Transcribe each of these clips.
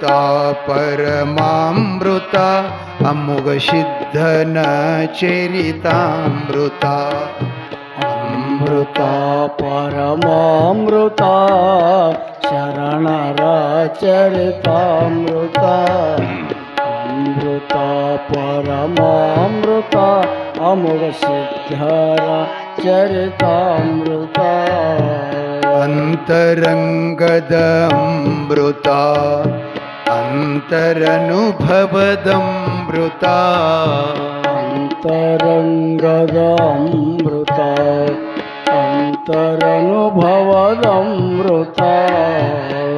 ಅಮೃತ ಪರಮಾಮೃತ ಅಮುಗ ಸಿದ್ಧನ ಚರಿತಾಮೃತ ಅಮೃತ ಪರಮಾಮೃತ ಶರಣರ ಚರಿತಾಮೃತ ಅಮೃತ ಪರಮಾಮೃತ ಅಮುಗ ಸಿದ್ಧರ ಚರಿತಾಮೃತ ಅಂತರಂಗದ ಅಮೃತ ಅಂತರನುಭವದಮೃತ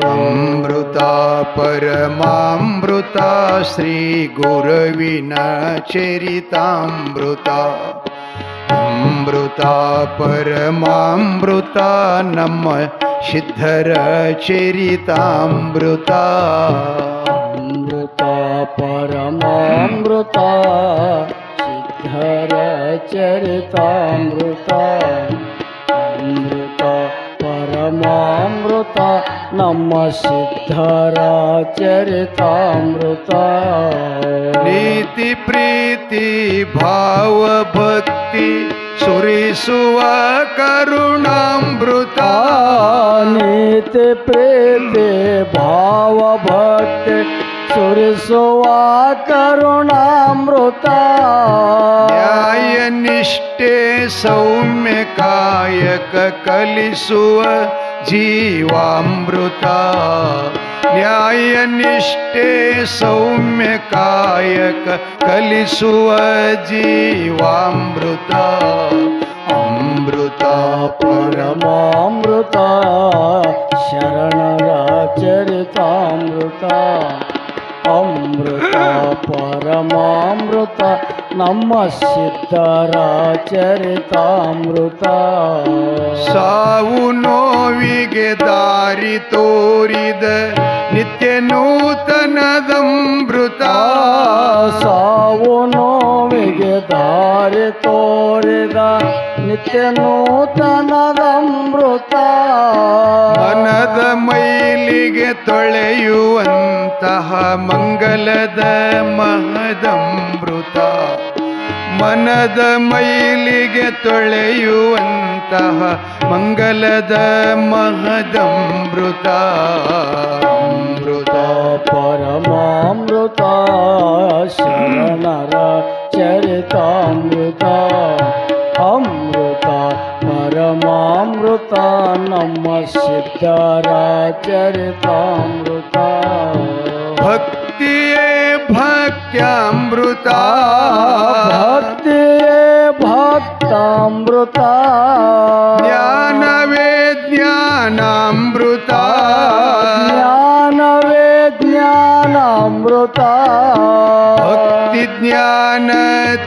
ಅಂತರಂಗದ ಅಮೃತ ಅಂತರನುಭವದಮೃತ ಅಮೃತ ಪರಮಾಮೃತ ಶ್ರೀ ಗುರುವಿನ ಚರಿತಾಮೃತ ಅಮೃತ ಪರಮಾಮೃತ ನಮ್ಮ ಸಿದ್ಧರ ಚರಿತಾಮೃತ ಅಮೃತ ಪರಮಾಮೃತ ಸಿದ್ಧರ ಚರಿತಾಮೃತ ಅಮೃತ ಪರಮಾಮೃತ ನಮ್ಮ ಸಿದ್ಧರ ಚರಿತಾಮೃತ ನೀತಿ ಪ್ರೀತಿ ಭಾವ ಭಕ್ತಿ ಸುರಿಸುವ ಕರುಣಾಮೃತ ನೀತಿ ಪ್ರೀತಿ ಭಾವ ಭಕ್ತಿ ಸುರಿಸುವ ಕರುಣಾಮೃತ ನ್ಯಾಯ ನಿಷ್ಠೆ ಸೌಮ್ಯ ಕಾಯಕ ಕಲಿಸುವ ಜೀವಾಮೃತ ನ್ಯಾಯ ನಿಷ್ಠೆ ಸೌಮ್ಯ ಕಾಯಕ ಕಲಿಸುವ ಜೀವಾಮೃತ ಅಮೃತ ಪರಮಾಮೃತ ಶರಣರ ಚರಿತಾಮೃತ ಅಮೃತ ಪರಮಾಮೃತ ನಮ್ಮ ಸಿದ್ಧರ ಚರಿತಾಮೃತ ಸಾವು ನೋವಿಗೆ ದಾರಿ ತೋರಿದ ನಿತ್ಯ ನೂತನದಮೃತ. ಸಾವು ನೋವಿಗೆ ದಾರಿ ತೋರಿದ ನಿತ್ಯ ನೂತನದಮೃತ ಮನದ ಮೈಲಿಗೆ ತೊಳೆಯುವಂತಹ ಮಂಗಲದ ಮಹದಮೃತ. ಮನದ ಮೈಲಿಗೆ ತೊಳೆಯುವಂತಹ ಮಂಗಲದ ಮಹದಮೃತ. ಅಮೃತ ಪರಮಾಮೃತ ಶರಣರ ಚರಿತಾಮೃತ. अमृता परमामृता नमः सिद्धराचरितामृता भक्ति भक्त्यामृता। भक्ति भक्तामृता। ज्ञानवे ज्ञानामृता। ज्ञानवे ज्ञानामृता। ज्ञान,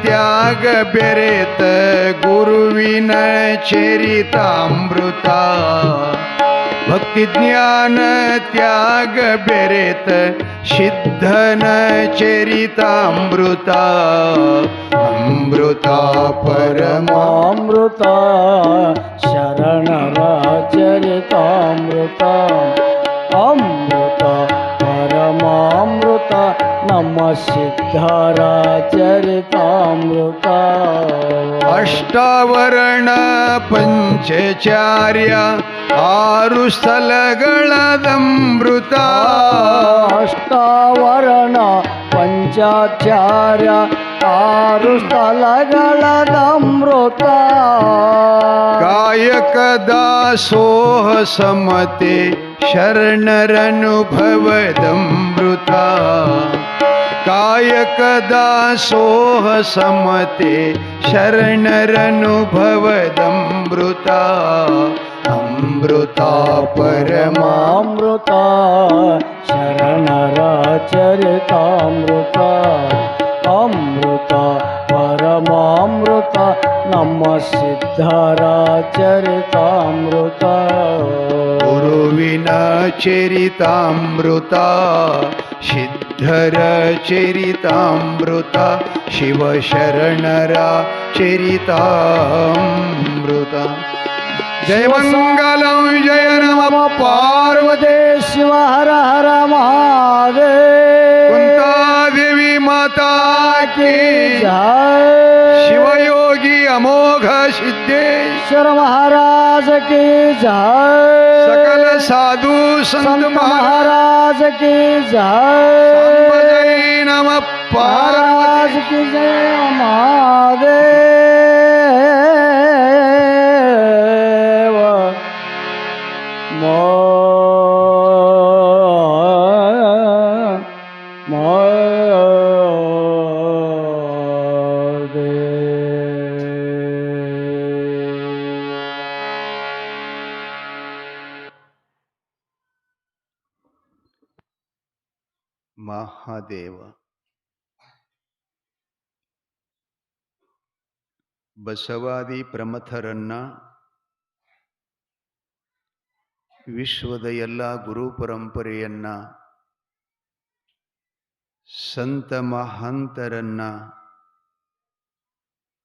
त्याग, बेरेत गुरुवीन चरितामृता। भक्तिज्ञान त्याग, बेरेत, सिद्धन, चरितामृता। अमृता परमामृता शरण चरितामृता अमृता परमामृता। ಅಮೃತ ಶರಣರ ಚರಿತಾಮೃತ ಅಮೃತ ಪರಮಾಮೃತ ನಮ್ಮ ಸಿದ್ಧರ ಚರಿತಾಮೃತ ಅಷ್ಟಾವರಣ ಪಂಚಚಾರ್ಯ ಆರು ಸ್ಥಳಗಳದಮೃತ ಅಷ್ಟಾವರಣ ಪಂಚಾಚಾರ್ಯ ಆರು ಸ್ಥಳಗಳದ ಅಮೃತ ಕಾಯಕ ದಾಸೋಹ ಸಮತೆ ಶರಣರನುಭವದಮೃತ ಕಾಯಕ ದಾಸೋಹ ಸಮತೆ ಶರಣರನುಭವದಮೃತ ಅಮೃತ ಪರಮ ಅಮೃತ ಶರಣರ ಚರಿತಾಮೃತ ಅಮೃತ ಪರಮಾಮೃತ ನಮ್ಮ ಸಿದ್ಧರ ಚರಿತಾಮೃತ ಗುರುವಿನ ಚರಿತಾಮೃತ ಸಿದ್ಧರ ಚರಿತಾಮೃತ ಶಿವಶರಣರ ಚರಿತಾಮೃತ ಜಯ ಮಂಗಲಂ ಜಯ ನಮ ಪಾರ್ವತಿ ಪಾರ್ವತಿ ಶಿವ ಹರ माता शिव शिवयोगी अमोघ सिद्धेश्वर महाराज के जय। सकल साधु संत महाराज। के जय। नम। पाराज की जय महादेव ಬಸವಾದಿ ಪ್ರಮಥರನ್ನ ವಿಶ್ವದ ಎಲ್ಲ ಗುರು ಪರಂಪರೆಯನ್ನ, ಸಂತ ಮಹಾಂತರನ್ನ,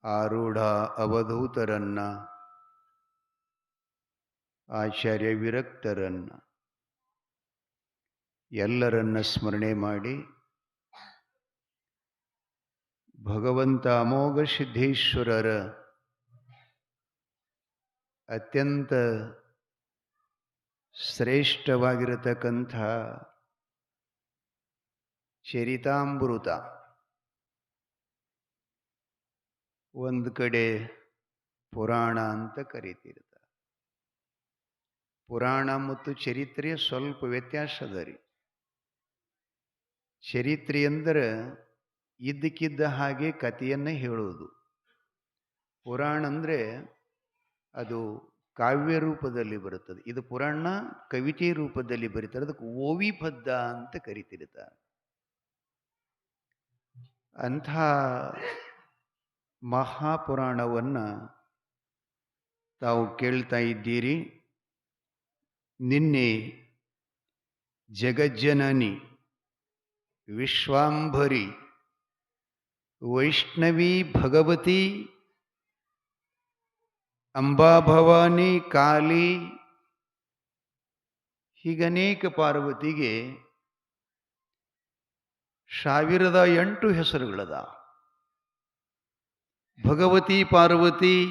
ಆರೂಢ ಅವಧೂತರನ್ನ, ಆಚಾರ್ಯ ವಿರಕ್ತರನ್ನ ಎಲ್ಲರನ್ನ ಸ್ಮರಣೆ ಮಾಡಿ ಭಗವಂತ ಅಮೋಘ ಸಿದ್ದೇಶ್ವರರ ಅತ್ಯಂತ ಶ್ರೇಷ್ಠವಾಗಿರತಕ್ಕಂಥ ಚರಿತಾಮೃತ. ಒಂದು ಕಡೆ ಪುರಾಣ ಅಂತ ಕರಿತಿರ್ತಾರೆ. ಪುರಾಣ ಮತ್ತು ಚರಿತ್ರೆ ಸ್ವಲ್ಪ ವ್ಯತ್ಯಾಸ ಅದ ರೀ. ಚರಿತ್ರೆ ಅಂದರೆ ಇದ್ದಕ್ಕಿದ್ದ ಹಾಗೆ ಕಥೆಯನ್ನು ಹೇಳೋದು ಪುರಾಣ ಅಂದರೆ ಅದು ಕಾವ್ಯ ರೂಪದಲ್ಲಿ ಬರುತ್ತದೆ. ಇದು ಪುರಾಣ ಕವಿತೆ ರೂಪದಲ್ಲಿ ಬರೀತಾರೆ. ಅದಕ್ಕೆ ಓವಿಪದ್ದ ಅಂತ ಕರಿತಿರ್ತಾರೆ ಅಂಥ ಮಹಾಪುರಾಣವನ್ನು ತಾವು ಕೇಳ್ತಾ ಇದ್ದೀರಿ. ನಿನ್ನೆ ಜಗಜ್ಜನನಿ, ವಿಶ್ವಾಂಭರಿ, ವೈಷ್ಣವಿ ಭಗವತಿ ಅಂಬಾಭವಾನಿ ಕಾಲಿ. ಹೀಗನೇಕ ಪಾರ್ವತಿಗೆ ಸಾವಿರದ ಎಂಟು ಹೆಸರುಗಳದ. ಭಗವತಿ ಪಾರ್ವತಿ,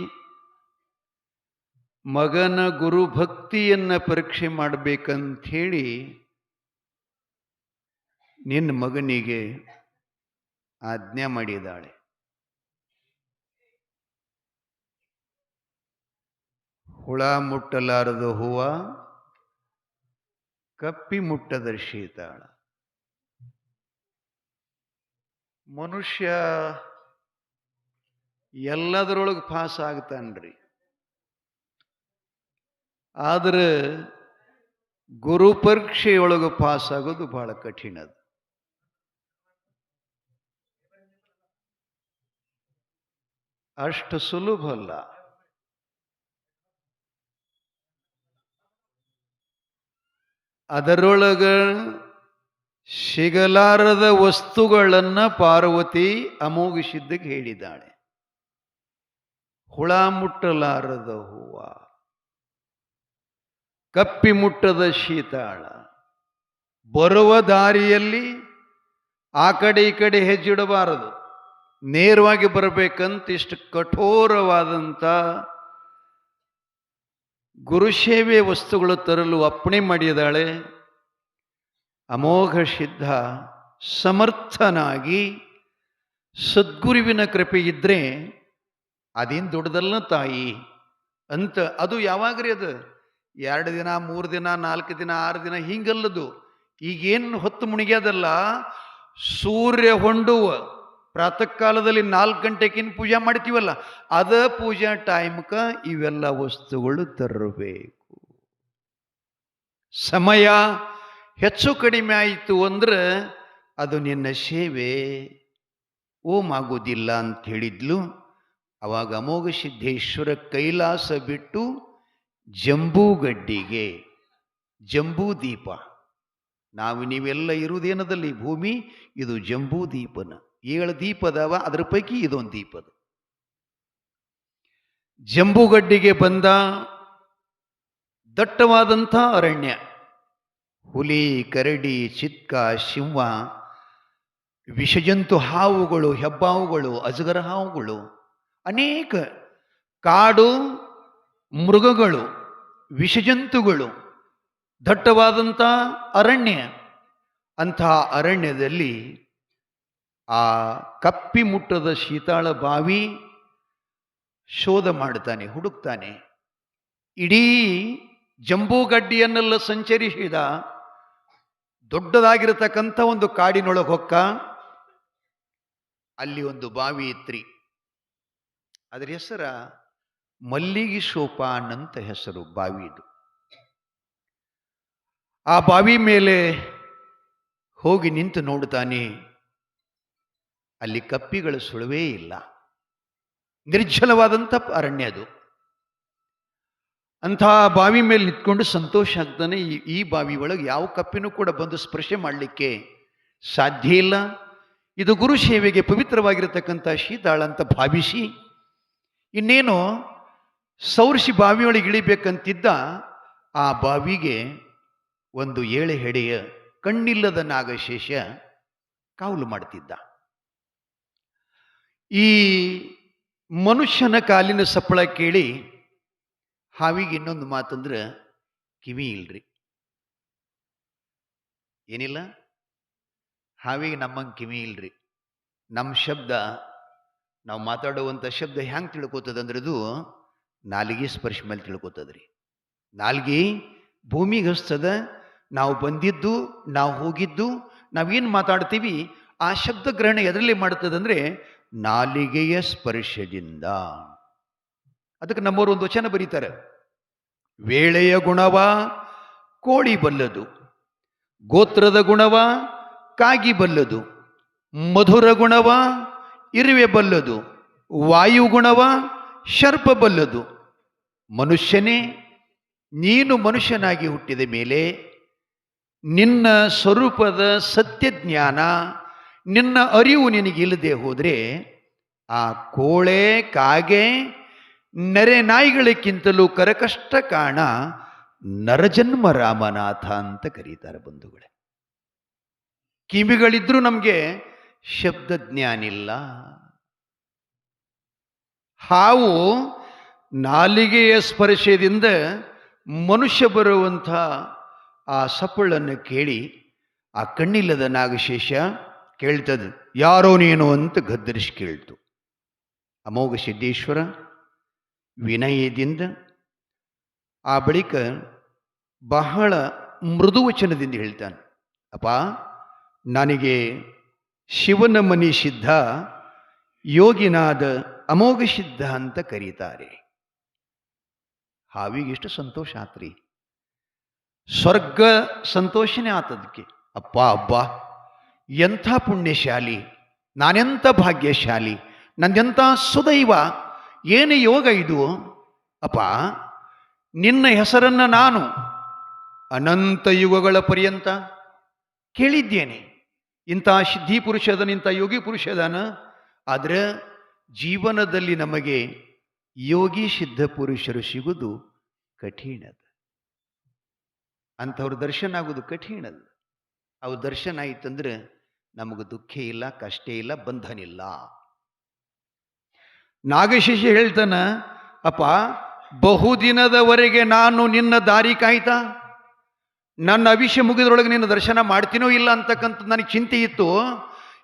ಮಗನ ಗುರು ಗುರುಭಕ್ತಿಯನ್ನ ಪರೀಕ್ಷೆ ಮಾಡಬೇಕಂಥೇಳಿ ನಿನ್ನ ಮಗನಿಗೆ ಆಜ್ಞೆ ಮಾಡಿದ್ದಾಳೆ. ಹುಳ ಮುಟ್ಟಲಾರದ ಹೂವ, ಕಪ್ಪಿ ಮುಟ್ಟದ ಶೀತಾಳ. ಮನುಷ್ಯ ಎಲ್ಲದರೊಳಗೆ ಪಾಸ್ ಆಗ್ತಾನ್ರಿ. ಆದ್ರೆ ಗುರು ಪರೀಕ್ಷೆಯೊಳಗೆ ಪಾಸ್ ಆಗೋದು ಬಹಳ ಕಠಿಣದು. ಅಷ್ಟು ಸುಲಭ ಅಲ್ಲ. ಅದರೊಳಗ ಸಿಗಲಾರದ ವಸ್ತುಗಳನ್ನು ಪಾರ್ವತಿ ಅಮೋಗಿಸಿದ್ದಕ್ಕೆ ಹೇಳಿದ್ದಾಳೆ. ಹುಳ ಮುಟ್ಟಲಾರದ ಹೂವ, ಕಪ್ಪಿ ಮುಟ್ಟದ ಶೀತಾಳ, ಬರುವ ದಾರಿಯಲ್ಲಿ ಆ ಕಡೆ ಈ ಕಡೆ ಹೆಜ್ಜಿಡಬಾರದು. ನೇರವಾಗಿ ಬರಬೇಕಂತ ಇಷ್ಟು ಕಠೋರವಾದಂಥ ಗುರುಸೇವೆ ವಸ್ತುಗಳು ತರಲು ಅಪ್ಪಣೆ ಮಾಡಿದಾಳೆ. ಅಮೋಘ ಸಿದ್ಧ, ಸಮರ್ಥನಾಗಿ, ಸದ್ಗುರುವಿನ ಕೃಪೆ ಇದ್ದರೆ ಅದೇನು ದೊಡ್ಡದಲ್ಲ ತಾಯಿ ಅಂತ. ಅದು ಯಾವಾಗ್ರಿ ಅದು? ಎರಡು ದಿನ, ಮೂರು ದಿನ, ನಾಲ್ಕು ದಿನ, ಆರು ದಿನ ಹಿಂಗಲ್ಲದು. ಈಗೇನು ಹೊತ್ತು ಮುಣಿಗ್ಯದಲ್ಲ? ಸೂರ್ಯ ಹೊಂಡುವ. ಪ್ರಾತಃ ಕಾಲದಲ್ಲಿ ನಾಲ್ಕು ಗಂಟೆಗಿನ ಪೂಜೆ ಮಾಡ್ತೀವಲ್ಲ, ಅದ ಪೂಜಾ ಟೈಮ್ಕ ಇವೆಲ್ಲ ವಸ್ತುಗಳು ತರಬೇಕು. ಸಮಯ ಹೆಚ್ಚು ಕಡಿಮೆ ಆಯಿತು ಅಂದ್ರೆ ಅದು ನಿನ್ನ ಸೇವೆ. ಓಮ್ ಆಗೋದಿಲ್ಲ ಅಂತ ಹೇಳಿದ್ಲು. ಅವಾಗ ಅಮೋಘ ಸಿದ್ದೇಶ್ವರ ಕೈಲಾಸ ಬಿಟ್ಟು ಜಂಬೂಗಡ್ಡಿಗೆ, ಜಂಬೂ ದೀಪ. ನಾವು ನೀವೆಲ್ಲ ಇರುವುದೇನದಲ್ಲಿ ಭೂಮಿ? ಇದು ಜಂಬೂ ದೀಪನ. ಏಳು ದೀಪ ಅದಾವ, ಅದ್ರ ಪೈಕಿ ಇದೊಂದು ದೀಪದ ಜಂಬುಗಡ್ಡಿಗೆ ಬಂದ ದಟ್ಟವಾದಂಥ ಅರಣ್ಯ. ಹುಲಿ, ಕರಡಿ, ಚಿತ್ಕ ಸಿಂಹ ವಿಷಜಂತು ಹಾವುಗಳು, ಹೆಬ್ಬಾವುಗಳು, ಅಜಗರ ಹಾವುಗಳು, ಅನೇಕ ಕಾಡು ಮೃಗಗಳು, ವಿಷಜಂತುಗಳು, ದಟ್ಟವಾದಂಥ ಅರಣ್ಯ. ಅಂಥ ಅರಣ್ಯದಲ್ಲಿ ಆ ಕಪ್ಪಿ ಮುಟ್ಟದ ಶೀತಾಳ ಬಾವಿ ಶೋಧ ಮಾಡ್ತಾನೆ, ಹುಡುಕ್ತಾನೆ. ಇಡೀ ಜಂಬೂಗಡ್ಡಿಯನ್ನೆಲ್ಲ ಸಂಚರಿಸಿದ ದೊಡ್ಡದಾಗಿರತಕ್ಕಂಥ ಒಂದು ಕಾಡಿನೊಳಗೆ ಹೊಕ್ಕ ಅಲ್ಲಿ ಒಂದು ಬಾವಿ ಇತ್ರಿ. ಅದರ ಹೆಸರ ಮಲ್ಲಿಗೆ ಸೋಪಾನ್ ಅಂತ ಹೆಸರು ಬಾವಿದು ಆ ಬಾವಿ ಮೇಲೆ ಹೋಗಿ ನಿಂತು ನೋಡ್ತಾನೆ ಅಲ್ಲಿ ಕಪ್ಪಿಗಳ ಸುಳುವೇ ಇಲ್ಲ. ನಿರ್ಜಲವಾದಂಥ ಅರಣ್ಯ ಅದು. ಅಂಥ ಬಾವಿ ಮೇಲೆ ನಿಂತ್ಕೊಂಡು ಸಂತೋಷ ಆಗ್ತಾನೆ ಈ ಈ ಬಾವಿ ಒಳಗೆ ಯಾವ ಕಪ್ಪಿನೂ ಕೂಡ ಬಂದು ಸ್ಪರ್ಶೆ ಮಾಡಲಿಕ್ಕೆ ಸಾಧ್ಯ ಇಲ್ಲ. ಇದು ಗುರು ಸೇವೆಗೆ ಪವಿತ್ರವಾಗಿರತಕ್ಕಂಥ ಶೀತಾಳ ಅಂತ ಭಾವಿಸಿ ಇನ್ನೇನು ಸೌರಿಸಿ ಬಾವಿಯೊಳಗೆ ಇಳಿಬೇಕಂತಿದ್ದ ಆ ಬಾವಿಗೆ ಒಂದು ಏಳೆ ಹೆಡೆಯ ಕಣ್ಣಿಲ್ಲದ ನಾಗಶೇಷ ಕಾವಲು ಮಾಡ್ತಿದ್ದ. ಈ ಮನುಷ್ಯನ ಕಾಲಿನ ಸಪ್ಪಳ ಕೇಳಿ ಹಾವಿಗೆ ಇನ್ನೊಂದು ಮಾತಂದ್ರೆ, ಕಿವಿ ಇಲ್ರಿ. ಏನಿಲ್ಲ? ಹಾವಿಗೆ ನಮ್ಮಂಗೆ ಕಿವಿ ಇಲ್ರಿ. ನಮ್ಮ ಶಬ್ದ, ನಾವು ಮಾತಾಡುವಂಥ ಶಬ್ದ ಹೆಂಗೆ ತಿಳ್ಕೊತದಂದ್ರೆ ಇದು ನಾಲಿಗೆ ಸ್ಪರ್ಶ ಮೇಲೆ ತಿಳ್ಕೊತದ್ರಿ. ನಾಲ್ಗೆ ಭೂಮಿಗೆ ಹಸ್ತದ ನಾವು ಬಂದಿದ್ದು, ನಾವು ಹೋಗಿದ್ದು ನಾವೇನು ಮಾತಾಡ್ತೀವಿ, ಆ ಶಬ್ದ ಗ್ರಹಣ ಎದರಲ್ಲಿ ಮಾಡ್ತದಂದ್ರೆ ನಾಲಿಗೆಯ ಸ್ಪರ್ಶದಿಂದ. ಅದಕ್ಕೆ ನಮ್ಮವರು ಒಂದು ವಚನ ಬರೀತಾರೆ. ವೇಳೆಯ ಗುಣವ ಕೋಳಿ ಬಲ್ಲದು, ಗೋತ್ರದ ಗುಣವ ಕಾಗಿ ಬಲ್ಲದು, ಮಧುರ ಗುಣವ ಇರುವೆ ಬಲ್ಲದು ವಾಯುಗುಣವ ಶರ್ಪ ಬಲ್ಲದು. ಮನುಷ್ಯನೇ, ನೀನು ಮನುಷ್ಯನಾಗಿ ಹುಟ್ಟಿದ ಮೇಲೆ ನಿನ್ನ ಸ್ವರೂಪದ ಸತ್ಯ ಜ್ಞಾನ ನಿನ್ನ ಅರಿವು ನಿನಗಿಲ್ಲದೆ ಹೋದರೆ ಆ ಕೋಳೆ, ಕಾಗೆ, ನೆರೆ ನಾಯಿಗಳಿಗಿಂತಲೂ ಕರಕಷ್ಟ ಕಾಣ ನರಜನ್ಮ ರಾಮನಾಥ ಅಂತ ಕರೀತಾರೆ ಬಂಧುಗಳೇ. ಕಿವಿಗಳಿದ್ರೂ ನಮಗೆ ಶಬ್ದ ಜ್ಞಾನಿಲ್ಲ ಹಾವು ನಾಲಿಗೆಯ ಸ್ಪರ್ಶದಿಂದ ಮನುಷ್ಯ ಬರುವಂಥ ಆ ಸಪ್ಪಳನ್ನು ಕೇಳಿ, ಆ ಕಣ್ಣಿಲ್ಲದ ನಾಗಶೇಷ ಕೇಳ್ತದೆ. ಯಾರೋ ನೀನು ಅಂತ ಗದ್ದರಿಸಿ ಕೇಳ್ತು. ಅಮೋಘ ಸಿದ್ದೇಶ್ವರ ವಿನಯದಿಂದ ಆ ಬಳಿಕ ಬಹಳ ಮೃದುವಚನದಿಂದ ಹೇಳ್ತಾನೆ, ಅಪ್ಪ, ನನಗೆ ಶಿವನ ಮನಿ ಸಿದ್ಧ, ಯೋಗಿನಾದ ಅಮೋಘ ಸಿದ್ಧ ಅಂತ ಕರೀತಾರೆ. ಹಾವಿಗೆ ಎಷ್ಟು ಸಂತೋಷ ಆತ್ರಿ. ಸ್ವರ್ಗ ಸಂತೋಷನೇ ಆತದಕ್ಕೆ ಅಪ್ಪ ಅಬ್ಬ ಎಂಥ ಪುಣ್ಯಶಾಲಿ, ನಾನೆಂಥ ಭಾಗ್ಯಶಾಲಿ, ನಂದೆಂಥ ಸುದೈವ, ಏನು ಯೋಗ ಇದು? ಅಪ್ಪ, ನಿನ್ನ ಹೆಸರನ್ನು ನಾನು ಅನಂತ ಯುಗಗಳ ಪರ್ಯಂತ ಕೇಳಿದ್ದೇನೆ. ಇಂಥ ಸಿದ್ಧಿ ಪುರುಷದನ ಇಂಥ ಯೋಗಿ ಪುರುಷದನ, ಆದರೆ ಜೀವನದಲ್ಲಿ ನಮಗೆ ಯೋಗಿ ಸಿದ್ಧ ಪುರುಷರು ಸಿಗುವುದು ಕಠಿಣದ. ಅಂಥವ್ರ ದರ್ಶನ ಆಗೋದು ಕಠಿಣದ. ಅವು ದರ್ಶನ ಆಯ್ತಂದ್ರೆ ನಮಗೆ ದುಃಖ ಇಲ್ಲ, ಕಷ್ಟ ಇಲ್ಲ, ಬಂಧನ ಇಲ್ಲ. ನಾಗಶೇಷ ಹೇಳ್ತಾನ, ಅಪ್ಪ, ಬಹುದಿನದವರೆಗೆ ನಾನು ನಿನ್ನ ದಾರಿ ಕಾಯ್ತಾ? ನನ್ನ ಅವಿಷ್ಯ ಮುಗಿದ್ರೊಳಗೆ ನಿನ್ನ ದರ್ಶನ ಮಾಡ್ತೀನೋ ಇಲ್ಲ ಅಂತಕ್ಕಂಥ ನನಗೆ ಚಿಂತೆ ಇತ್ತು.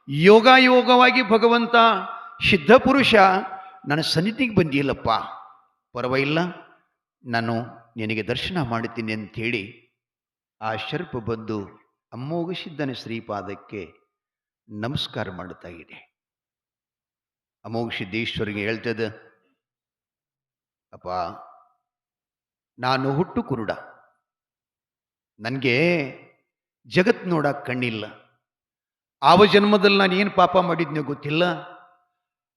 ಯೋಗ ಯೋಗವಾಗಿ ಭಗವಂತ ಸಿದ್ಧ ಪುರುಷ, ನನ್ನ ಸನ್ನಿಧಿಗೆ ಬಂದಿಲ್ಲಪ್ಪ. ಪರವಾಗಿಲ್ಲ, ನಾನು ನಿನಗೆ ದರ್ಶನ ಮಾಡುತ್ತೀನಿ ಅಂಥೇಳಿ ಆ ಶರ್ಪ ಬಂದು ಅಮ್ಮೋಗ ಸಿದ್ಧನ ಶ್ರೀಪಾದಕ್ಕೆ ನಮಸ್ಕಾರ ಮಾಡುತ್ತಾ ಇದೆ ಅಮೋಘ ಸಿದ್ದೇಶ್ವರಿಗೆ ಹೇಳ್ತದ, ಅಪ್ಪ, ನಾನು ಹುಟ್ಟು ಕುರುಡ. ನನಗೆ ಜಗತ್ ನೋಡಕ್ಕೆ ಕಣ್ಣಿಲ್ಲ. ಆವ ಜನ್ಮದಲ್ಲಿ ನಾನು ಏನು ಪಾಪ ಮಾಡಿದ್ನೋ ಗೊತ್ತಿಲ್ಲ.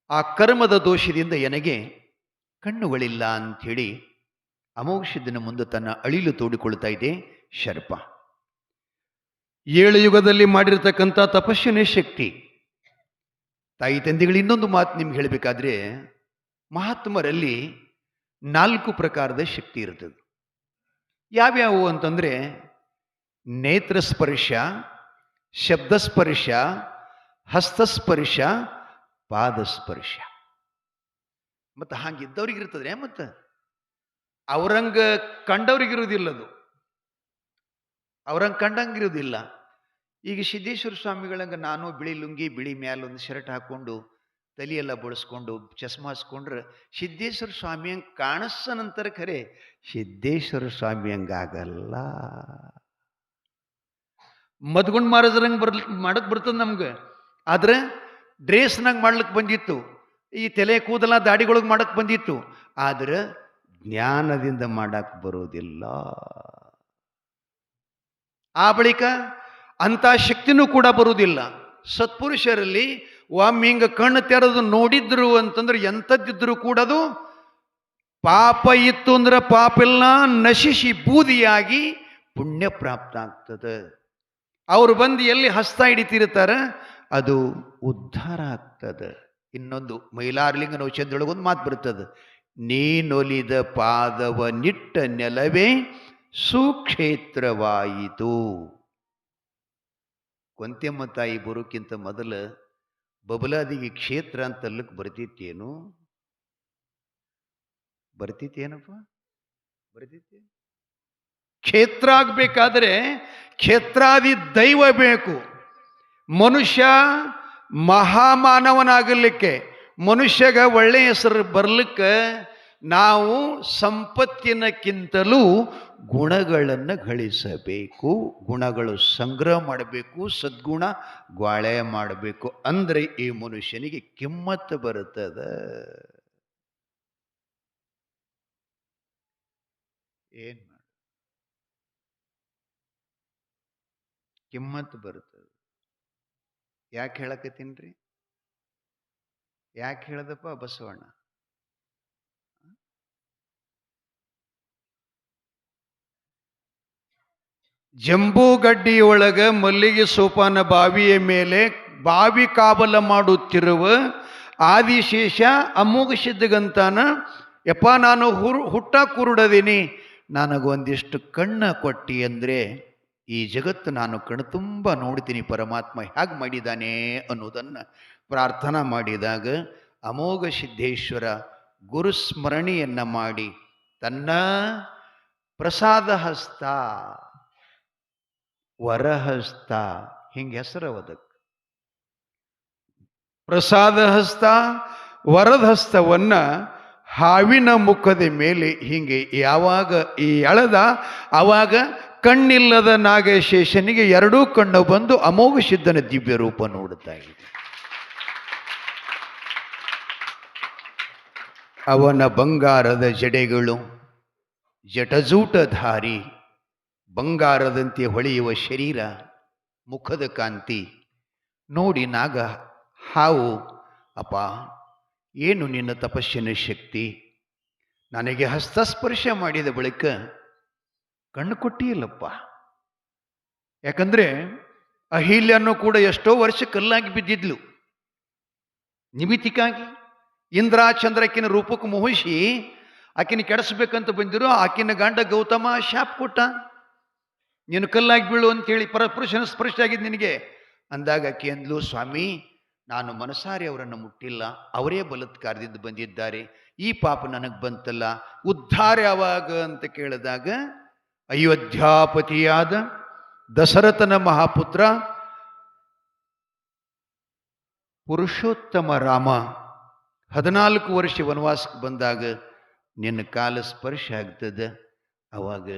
ಆ ಕರ್ಮದ ದೋಷದಿಂದ ನನಗೆ ಕಣ್ಣುಗಳಿಲ್ಲ ಅಂಥೇಳಿ ಅಮೋಘಸಿದ್ದನ ಮುಂದೆ ತನ್ನ ಅಳಿಲು ತೋಡಿಕೊಳ್ತಾ ಇದೆ ಶರ್ಪ. ಏಳು ಯುಗದಲ್ಲಿ ಮಾಡಿರ್ತಕ್ಕಂಥ ತಪಸ್ಸಿನೇ ಶಕ್ತಿ. ತಾಯಿ ತಂದೆಗಳು ಇನ್ನೊಂದು ಮಾತು ನಿಮ್ಗೆ ಹೇಳಬೇಕಾದ್ರೆ, ಮಹಾತ್ಮರಲ್ಲಿ ನಾಲ್ಕು ಪ್ರಕಾರದ ಶಕ್ತಿ ಇರ್ತದೆ. ಯಾವ್ಯಾವು ಅಂತಂದರೆ ನೇತ್ರ ಸ್ಪರ್ಶ ಶಬ್ದ ಸ್ಪರ್ಶ ಹಸ್ತಸ್ಪರ್ಶ, ಪಾದಸ್ಪರ್ಶ. ಮತ್ತು ಹಾಗಿದ್ದವ್ರಿಗೆ ಇರ್ತದೆ, ಮತ್ತು ಅವರಂಗ ಕಂಡವ್ರಿಗಿರುವುದಿಲ್ಲ ಅದು. ಅವ್ರಂಗೆ ಕಂಡಂಗಿರುವುದಿಲ್ಲ ಈಗ ಸಿದ್ದೇಶ್ವರ ಸ್ವಾಮಿಗಳಂಗೆ ನಾನು ಬಿಳಿ ಲುಂಗಿ, ಬಿಳಿ ಮ್ಯಾಲ ಒಂದು ಶರ್ಟ್ ಹಾಕ್ಕೊಂಡು ತಲೆಯೆಲ್ಲ ಬಳಸ್ಕೊಂಡು ಚಸ್ಮಾ ಹಾಸ್ಕೊಂಡ್ರೆ ಸಿದ್ದೇಶ್ವರ ಸ್ವಾಮಿ ಹಂಗೆ ಕಾಣಿಸ್ಸನಂತರ ಖರೆ ಸಿದ್ದೇಶ್ವರ ಸ್ವಾಮಿ ಹಂಗಾಗಲ್ಲ ಮದ್ಗುಂಡ್ ಮಾರದ್ರಂಗೆ ಬರ್ಲಿ ಮಾಡಕ್ಕೆ ಬರ್ತದೆ ನಮ್ಗೆ. ಆದ್ರೆ ಡ್ರೇಸ್ನಾಗ ಮಾಡ್ಲಿಕ್ಕೆ ಬಂದಿತ್ತು. ಈ ತಲೆ ಕೂದಲ ದಾಡಿಗಳಿಗೆ ಮಾಡಕ್ಕೆ ಬಂದಿತ್ತು. ಆದ್ರೆ ಜ್ಞಾನದಿಂದ ಮಾಡಕ್ಕೆ ಬರೋದಿಲ್ಲ. ಆ ಬಳಿಕ ಅಂಥ ಶಕ್ತಿನೂ ಕೂಡ ಬರುವುದಿಲ್ಲ. ಸತ್ಪುರುಷರಲ್ಲಿ ಒಮ್ಮೆ ಹಿಂಗ ಕಣ್ಣು ತೆರೆದು ನೋಡಿದ್ರು ಅಂತಂದ್ರೆ ಎಂಥದ್ದಿದ್ರು ಕೂಡ ಅದು ಪಾಪ ಇತ್ತು ಅಂದ್ರೆ ಪಾಪೆಲ್ಲ ನಶಿಸಿ ಬೂದಿಯಾಗಿ ಪುಣ್ಯ ಪ್ರಾಪ್ತ ಆಗ್ತದೆ. ಅವರು ಬಂದು ಎಲ್ಲಿ ಹಸ್ತ ಹಿಡಿತಿರ್ತಾರೆ? ಅದು ಉದ್ಧಾರ ಆಗ್ತದೆ. ಇನ್ನೊಂದು ಮೈಲಾರ್ಲಿಂಗನ ಔಷಧಿಯೊಳಗೊಂದು ಮಾತು ಬರ್ತದೆ. ನೀನೊಲಿದ ಪಾದವ ನಿಟ್ಟ ನೆಲವೇ ಸುಕ್ಷೇತ್ರವಾಯಿತು. ಕೊಂತೆಮ್ಮ ತಾಯಿ ಬರೋಕ್ಕಿಂತ ಮೊದಲು ಬಬಲಾದಿಗೆ ಕ್ಷೇತ್ರ ಅಂತ ಅಲ್ಲಕ್ಕೆ ಬರ್ತಿತ್ತೇನು ಬರ್ತಿತ್ತೇನಪ್ಪ ಬರ್ತಿತ್ತೆ ಕ್ಷೇತ್ರ ಆಗಬೇಕಾದ್ರೆ ಕ್ಷೇತ್ರಾದಿ ದೈವ ಬೇಕು. ಮನುಷ್ಯ ಮಹಾಮಾನವನಾಗಲಿಕ್ಕೆ ಮನುಷ್ಯಗ ಒಳ್ಳೆಯ ಹೆಸರು ಬರ್ಲಿಕ್ಕೆ ನಾವು ಸಂಪತ್ತಿನಕ್ಕಿಂತಲೂ ಗುಣಗಳನ್ನು ಗಳಿಸಬೇಕು. ಗುಣಗಳು ಸಂಗ್ರಹ ಮಾಡಬೇಕು, ಸದ್ಗುಣ ಗ್ವಾಳೆ ಮಾಡಬೇಕು. ಅಂದರೆ ಈ ಮನುಷ್ಯನಿಗೆ ಕಿಮ್ಮತ್ತು ಬರುತ್ತದೆ. ಏನು ಮಾಡ? ಕಿಮ್ಮತ್ತು ಬರುತ್ತದೆ. ಯಾಕೆ ಹೇಳಕತ್ತೀನ್ರಿ ಯಾಕೆ ಹೇಳದಪ್ಪ ಬಸವಣ್ಣ? ಜಂಬೂಗಡ್ಡಿಯೊಳಗ ಮಲ್ಲಿಗೆ ಸೋಪಾನ ಬಾವಿಯ ಮೇಲೆ ಬಾವಿ ಕಾಬಲ ಮಾಡುತ್ತಿರುವ ಆದಿಶೇಷ ಅಮೋಘ ಸಿದ್ಧಗಂತಾನ, ಯಪ್ಪ, ನಾನು ಹುರು, ಹುಟ್ಟ ಕುರುಡದೀನಿ. ನನಗೊಂದಿಷ್ಟು ಕಣ್ಣ ಕೊಟ್ಟಿ ಅಂದರೆ ಈ ಜಗತ್ತು ನಾನು ಕಣ್ತುಂಬ ನೋಡ್ತೀನಿ. ಪರಮಾತ್ಮ ಹೇಗೆ ಮಾಡಿದ್ದಾನೆ ಅನ್ನೋದನ್ನು ಪ್ರಾರ್ಥನಾ ಮಾಡಿದಾಗ ಅಮೋಘ ಸಿದ್ಧೇಶ್ವರ ಗುರುಸ್ಮರಣೆಯನ್ನು ಮಾಡಿ, ತನ್ನ ಪ್ರಸಾದ ಹಸ್ತ ವರಹಸ್ತ. ಹಿಂಗೆ ಹೆಸರವದಕ್ಕೆ ಪ್ರಸಾದ ಹಸ್ತ ವರದ ಹಸ್ತವನ್ನ ಹಾವಿನ ಮುಖದ ಮೇಲೆ ಹಿಂಗೆ ಯಾವಾಗ ಈ ಎಳೆದ ಆವಾಗ ಕಣ್ಣಿಲ್ಲದ ನಾಗಶೇಷನಿಗೆ ಎರಡೂ ಕಣ್ಣು ಬಂದು ಅಮೋಘ ಸಿದ್ಧನ ದಿವ್ಯ ರೂಪ ನೋಡುತ್ತಾ ಇದೆ ಅವನ ಬಂಗಾರದ ಜಡೆಗಳು ಜಟಜೂಟಧಾರಿ ಬಂಗಾರದಂತೆ ಹೊಳೆಯುವ ಶರೀರ, ಮುಖದ ಕಾಂತಿ, ನೋಡಿ ನಾಗ, ಹಾವು, ಅಪ್ಪ, ಏನು ನಿನ್ನ ತಪಸ್ಸಿನ ಶಕ್ತಿ? ನನಗೆ ಹಸ್ತಸ್ಪರ್ಶ ಮಾಡಿದ ಬಳಿಕ ಕಣ್ಣು ಕೊಟ್ಟಿಯಲ್ಲಪ್ಪ ಯಾಕಂದರೆ ಅಹಿಲ್ಯನ್ನು ಕೂಡ ಎಷ್ಟೋ ವರ್ಷ ಕಲ್ಲಾಗಿ ಬಿದ್ದಿದ್ಲು. ನಿಮಿತಿಕಾಗಿ ಇಂದ್ರ ಚಂದ್ರಕ್ಕಿನ ರೂಪಕ್ಕೆ ಮೋಹಿಸಿ ಆಕಿನ ಕೆಡಿಸ್ಬೇಕಂತ ಬಂದಿರೋ ಆಕಿನ ಗಂಡ ಗೌತಮ ಶಾಪ್ ಕೊಟ್ಟ. ನೀನು ಕಲ್ಲಾಗಿ ಬೀಳು ಅಂತೇಳಿ ಪರಪುರುಷನ ಸ್ಪರ್ಶ ಆಗಿದ್ದು ನಿನಗೆ. ಅಂದಾಗ ಕೇಂದ್ಲು ಸ್ವಾಮಿ, ನಾನು ಮನಸಾರಿ ಅವರನ್ನು ಮುಟ್ಟಿಲ್ಲ. ಅವರೇ ಬಲತ್ಕಾರದಿಂದ ಬಂದಿದ್ದಾರೆ. ಈ ಪಾಪ ನನಗೆ ಬಂತಲ್ಲ. ಉದ್ಧಾರ ಯಾವಾಗ? ಅಂತ ಕೇಳಿದಾಗ, ಅಯೋಧ್ಯಾಪತಿಯಾದ ದಶರಥನ ಮಹಾಪುತ್ರ ಪುರುಷೋತ್ತಮ ರಾಮ ಹದಿನಾಲ್ಕು ವರ್ಷ ವನವಾಸಕ್ಕೆ ಬಂದಾಗ ನಿನ್ನ ಕಾಲ ಸ್ಪರ್ಶ ಆಗ್ತದೆ. ಅವಾಗ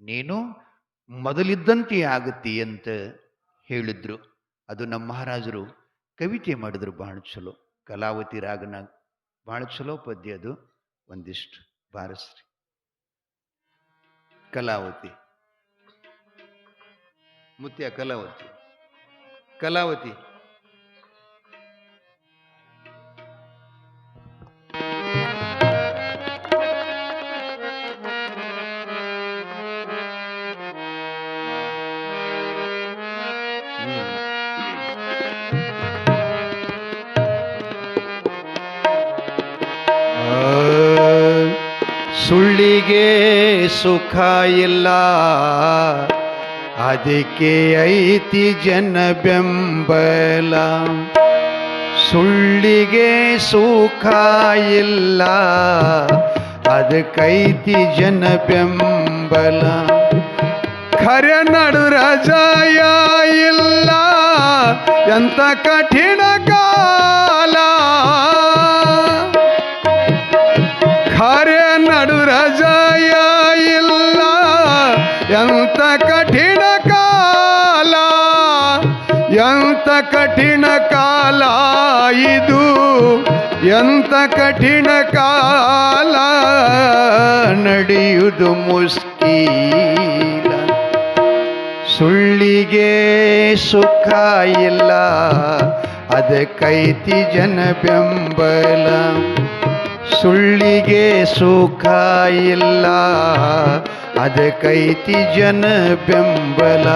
ನೀನು ಮೊದಲಿದ್ದಂತೆ ಆಗುತ್ತೆ ಅಂತ ಹೇಳಿದ್ರು. ಅದು ನಮ್ಮ ಮಹಾರಾಜರು ಕವಿತೆ ಮಾಡಿದ್ರು ಭಾಳ ಚಲೋ. ಕಲಾವತಿ ರಾಗನ ಭಾಳ ಚಲೋ ಪದ್ಯ ಅದು. ಒಂದಿಷ್ಟು ಬಾರಿಸ್ರಿ. ಕಲಾವತಿ. ಮುತ್ಯ ಕಲಾವತಿ. ಕಲಾವತಿ. ಸುಳ್ಳಿಗೆ ಸುಖ ಇಲ್ಲ. ಅದಕ್ಕೆ ಐತಿ ಜನ ಬೆಂಬಲ. ಸುಳ್ಳಿಗೆ ಸುಖ ಇಲ್ಲ. ಅದಕ್ಕೈತಿ ಜನ ಬೆಂಬಲ. ಖರೆ ನಡು ರಜಾಯ ಇಲ್ಲ. ಎಂತ ಕಠಿಣ ಕಠಿಣ ಕಾಲ ಇದು? ಎಂತ ಕಠಿಣ ಕಾಲ ನಡೆಯುವುದು ಮುಸ್ಕೀಲ ಸುಳ್ಳಿಗೆ ಸುಖ ಇಲ್ಲ ಅದಕ್ಕೈತಿ ಜನ ಬೆಂಬಲ. ಸುಳ್ಳಿಗೆ ಸುಖ ಇಲ್ಲ ಅದಕ್ಕೈತಿ ಜನ ಬೆಂಬಲ.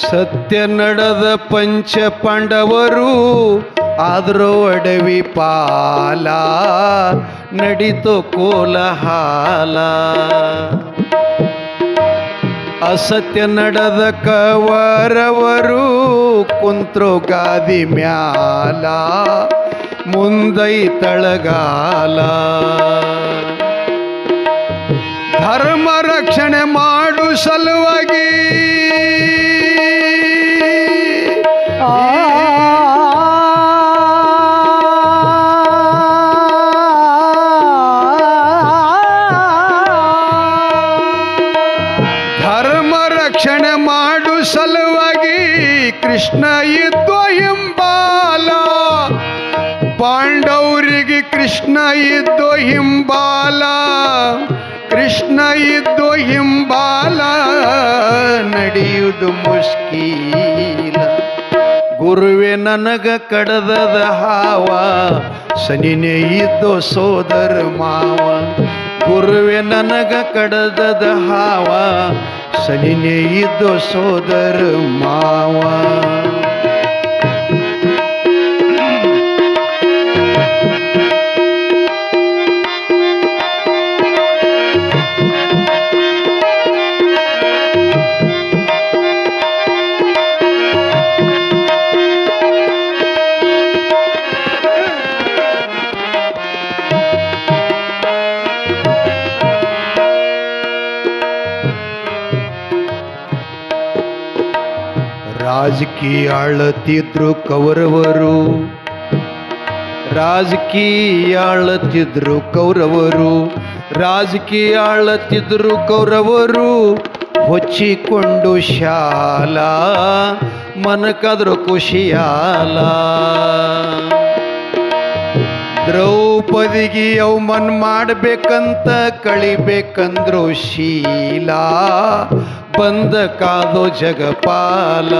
ಸತ್ಯ ನಡೆದ ಪಂಚ ಪಾಂಡವರು ಆದರೂ ಅಡವಿ ಪಾಲ, ನಡೀತು ಕೋಲಹಾಲ. ಅಸತ್ಯ ನಡೆದ ಕವರವರು ಕುಂತ್ರು ಗಾದಿ ಮ್ಯಾಲ, ಮುಂದೈ ತಳಗಾಲ. ಧರ್ಮ ರಕ್ಷಣೆ ಮಾಡು ಸಲುವಾಗಿ. ಹಿಂಬಾಲ ಕೃಷ್ಣ ಇದ್ದು ಹಿಂಬಾಲ ನಡೆಯುವುದು ಮುಷ್ಕೀಲ. ಗುರುವೆ ನನಗ ಕಡದದ ಹಾವ ಸನಿನೇ ಇದ್ದು ಸೋದರ ಮಾವ. ಗುರುವೆ ನನಗ ಕಡದದ ಹಾವ ಸನಿನೇ ಇದ್ದು ಸೋದರ ಮಾವ. ರಾಜಕೀಯ ಆಳತಿದ್ರು ಕೌರವರು. ರಾಜಕೀಯ ಆಳತಿದ್ರು ಕೌರವರು. ರಾಜಕೀಯ ಆಳತಿದ್ರು ಕೌರವರು. ಹೊಚ್ಚಿಕೊಂಡು ಶಾಲ ಮನಕದ್ರು ಖುಷಿಯಾಲ ದ್ರೌಪದಿಗೆ ಅವಮಾನ ಮಾಡಬೇಕಂತ ಕಳಿಬೇಕಂದ್ರು ಶೀಲಾ ಬಂದ ಕಾದು ಜಗಪಾಲ.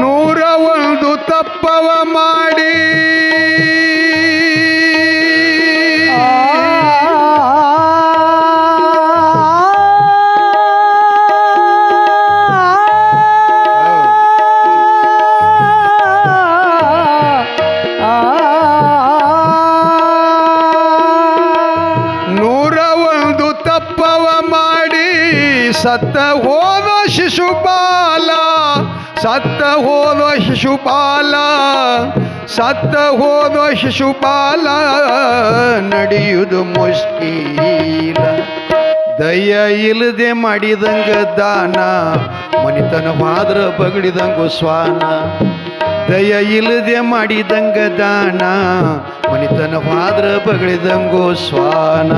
ನೂರ ಒಂದು ತಪ್ಪವ ಮಾಡಿ ಸತ್ತ ಹೋದ ಶಿಶುಪಾಲ, ಸತ್ತ ಹೋದ ಶಿಶುಪಾಲ, ಸತ್ತ ಹೋದ ಶಿಶುಪಾಲ ನಡೆಯುವುದು ಮುಷ್ಕೀಲ. ದಯ ಇಲ್ಲದೆ ಮಾಡಿದಂಗ ದಾನ, ಮನಿತನ ಮಾದ್ರ ಬಗಡಿದಂಗು ಸ್ವಾನ ದಯ ಇಲ್ಲದೆ ಮಾಡಿದಂಗ ದಾನ, ಮನಿತನ ಮಾದ್ರ ಬಗಳಿದಂಗು ಸ್ವಾನ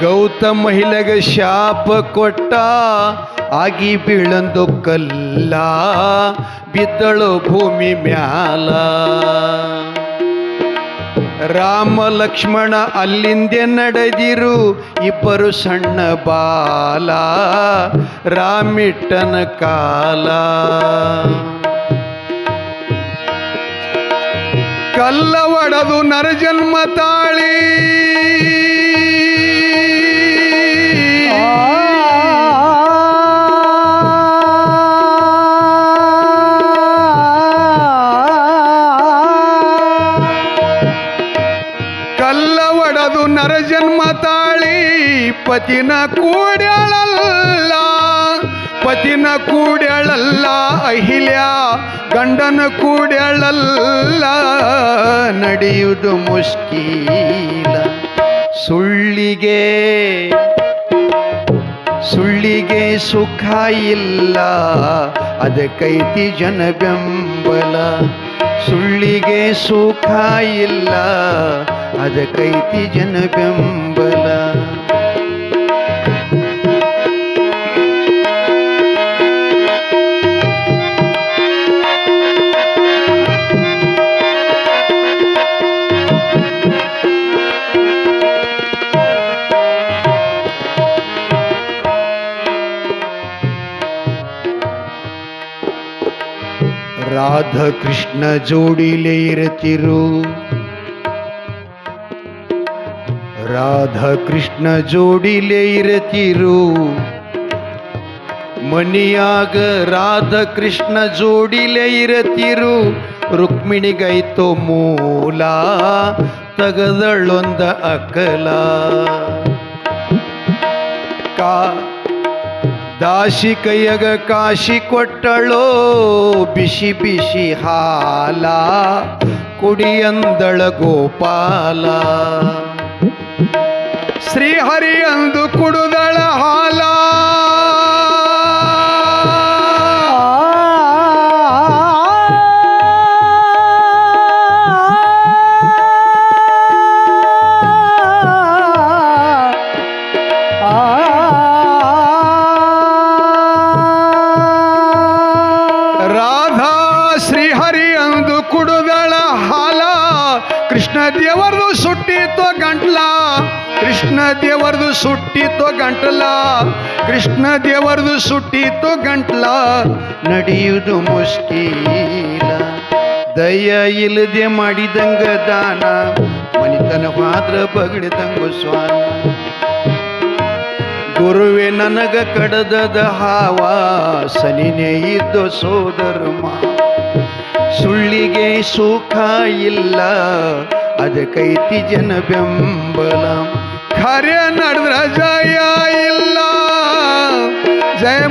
ಗೌತಮ ಮಹಿಳೆಗೆ ಶಾಪ ಕೊಟ್ಟ, ಆಗಿ ಬೀಳಂದು ಕಲ್ಲ, ಬಿದ್ದಳು ಭೂಮಿ ಮ್ಯಾಲ. ರಾಮ ಲಕ್ಷ್ಮಣ ಅಲ್ಲಿಂದೆ ನಡೆದಿರು, ಇಬ್ಬರು ಸಣ್ಣ ಬಾಲ, ರಾಮಿಟ್ಟನ ಕಾಲ. ಕಲ್ಲ ಒಡದು ನರಜನ್ಮ ತಾಳಿ ಪತಿನ ಕೂಡ್ಯಾಳಲ್ಲ ಪತಿನ ಕೂಡ್ಯಾಳಲ್ಲ, ಅಹಿಲ್ಯ ಗಂಡನ ಕೂಡ್ಯಾಳಲ್ಲ ನಡೆಯುವುದು ಮುಷ್ಕೀಲ. ಸುಳ್ಳಿಗೆ ಸುಳ್ಳಿಗೆ ಸುಖ ಇಲ್ಲ ಅದಕ್ಕೈತಿ ಜನ ಬೆಂಬಲ ಸುಳ್ಳಿಗೆ ಸುಖ ಇಲ್ಲ ಅದಕ್ಕೈತಿ ಜನ ಬೆಂಬಲ ರಾಧ ಕೃಷ್ಣ ಜೋಡಿಲೇ ಇರತಿರು. ರಾಧ ಕೃಷ್ಣ ಜೋಡಿಲೇ ಇರತಿರು. ಮನಿಯಾಗ ರಾಧ ಕೃಷ್ಣ ಜೋಡಿಲೇ ಇರತಿರು. ರುಕ್ಮಿಣಿಗೈತೋ ಮೂಲ ತಗದಳೊಂದ ಅಕಲ. ಕಾ ದಾಸಿ ಕೈಯಗ ಕಾಶಿ ಕೊಟ್ಟಳೋ ಬಿಸಿ ಬಿಸಿ ಹಾಲ ಕುಡಿಯಂದಳ ಗೋಪಾಲ. ಶ್ರೀಹರಿ ಅಂದು ಕುಡುದಳ ಹಾಲ ಕೃಷ್ಣ ದೇವರದು ಸುಟ್ಟಿತೋ ಗಂಟ್ಲ. ಕೃಷ್ಣ ದೇವರದು ಸುಟ್ಟಿತೋ ಗಂಟ್ಲ. ಕೃಷ್ಣ ದೇವರದು ಸುಟ್ಟಿತೋ ಗಂಟ್ಲ. ನಡೆಯುವುದು ಮುಷ್ಕೀಲ. ದಯ ಇಲ್ಲದೆ ಮಾಡಿದಂಗ ದಾನ. ಮನಿತನ ಮಾತ್ರ ಬಗಡಿದಂಗ ಸ್ವಾಮಿ ಗುರುವೆ ನನಗ ಕಡದದ ಹಾವ. ಸನಿನೇ ಇದ್ದ ಸೋದರ ಮಾವ ಸುಳ್ಳಿಗೆ ಸುಖ ಇಲ್ಲ. ಅದಕ್ಕೈತಿ ಜನ ಬೆಂಬಲ. ಖರೆ ನಡೆದ್ರ ಜಯ ಇಲ್ಲ. ಜಯ